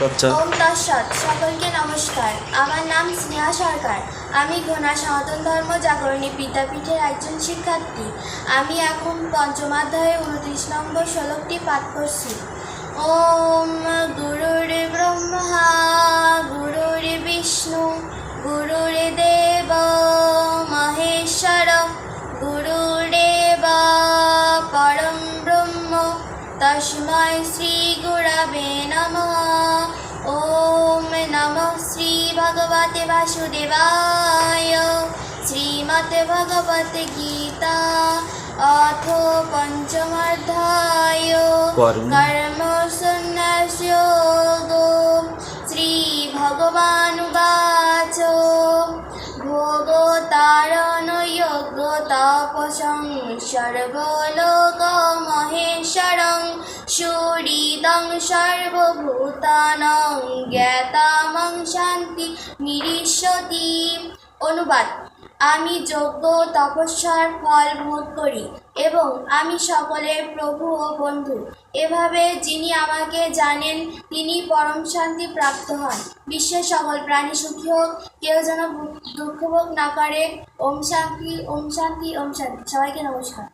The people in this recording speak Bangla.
তৎসৎ ওম তৎসৎ, সকলকে নমস্কার। আমার নাম স্নেহা সরকার। আমি ঘোনা সনাতন ধর্ম জাগরণী বিদ্যাপীঠের একজন শিক্ষার্থী। আমি এখন পঞ্চমাধ্যায়ে উনত্রিশ নম্বর শ্লোকটি পাঠ করছি। ওম গুরুর ব্রহ্মা, গুরুর বিষ্ণু, গুরুর দেব, মহেশ্বর গুরুরেব পরম ব্রহ্ম। তস্मै শ্রীগুরবে নমঃ। श्रीभगवते वासुदेवाय श्रीमद्भगवद्गीता अथ पञ्चमोऽध्याय कर्म। कर्मसन्न्यासयोगो श्रीभगवानुवाच भोगोतारणयोग्यतापसं सर्वलोकमहेश्वरं সুরিদং সর্বভূতানং জ্ঞাতামং শান্তি নিরিশ্যতি অনুবাদ, আমি যোগ্য তপস্যার ফল ভোগ করি এবং আমি সকলের প্রভু ও বন্ধু। এভাবে যিনি আমাকে জানেন, তিনি পরম শান্তি প্রাপ্ত হন। বিশ্বের সকল প্রাণী সুখী হোক, কেউ যেন দুঃখ ভোগ না করে। ওম শান্তি ওম শান্তি ওম শান্তি। সবাইকে নমস্কার।